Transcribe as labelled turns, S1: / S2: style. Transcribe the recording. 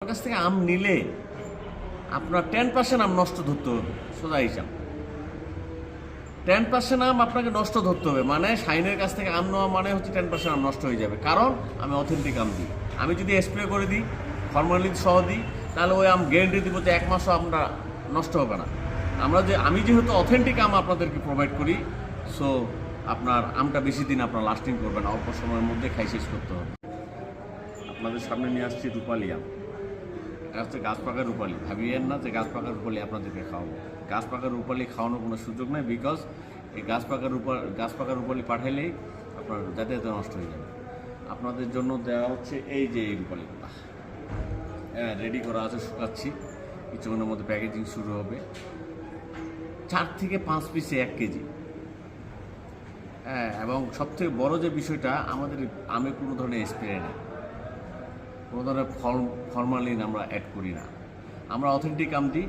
S1: আমার কাছ থেকে আম নিলে আপনার টেন পার্সেন্ট আম নষ্ট ধরতে হবে। সোজা হিসাব। টেন পার্সেন্ট আম আপনাকে নষ্ট ধরতে হবে। মানে শাইনের কাছ থেকে আম নেওয়া মানে হচ্ছে টেন পার্সেন্ট আম নষ্ট হয়ে যাবে। কারণ আমি অথেন্টিক আম দিই। আমি যদি স্প্রে করে দিই ফর্মালিন সহ দিই, তাহলে ওই আম গ্যারেন্টি দিব যে এক মাসও আমরা নষ্ট হবে না। আমরা যে আমি যেহেতু অথেন্টিক আম আপনাদেরকে প্রোভাইড করি সো আপনার আমটা বেশি দিন আপনার লাস্টিং করবে না। অল্প সময়ের মধ্যে খাই শেষ করতে হবে। আপনাদের সামনে নিয়ে আসছি রূপালি আম। এটা হচ্ছে গাছ পাকা রূপালি। ভাবিয়েন না যে গাছ পাকা রূপালি আপনাদেরকে খাওয়াবো। গাছ পাকা রূপালি খাওয়ানোর কোনো সুযোগ নেই বিকজ এই গাছ পাকা রূপা, গাছ পাকা রূপালি পাঠাইলেই আপনার যাতায়াতে নষ্ট হয়ে যাবে। আপনাদের জন্য দেওয়া হচ্ছে এই যে এই রূপালিগুলা। হ্যাঁ রেডি করা আছে, শুকাচ্ছি। কিছুক্ষণের মধ্যে প্যাকেজিং শুরু হবে। চার থেকে পাঁচ পিসে এক কেজি। হ্যাঁ এবং সবথেকে বড় যে বিষয়টা, আমাদের আমে কোনো ধরনের স্প্রে নেই। কোনো ধরনের ফর্ম ফর্মালিন আমরা অ্যাড করি না। আমরা অথেন্টিক আম দিই।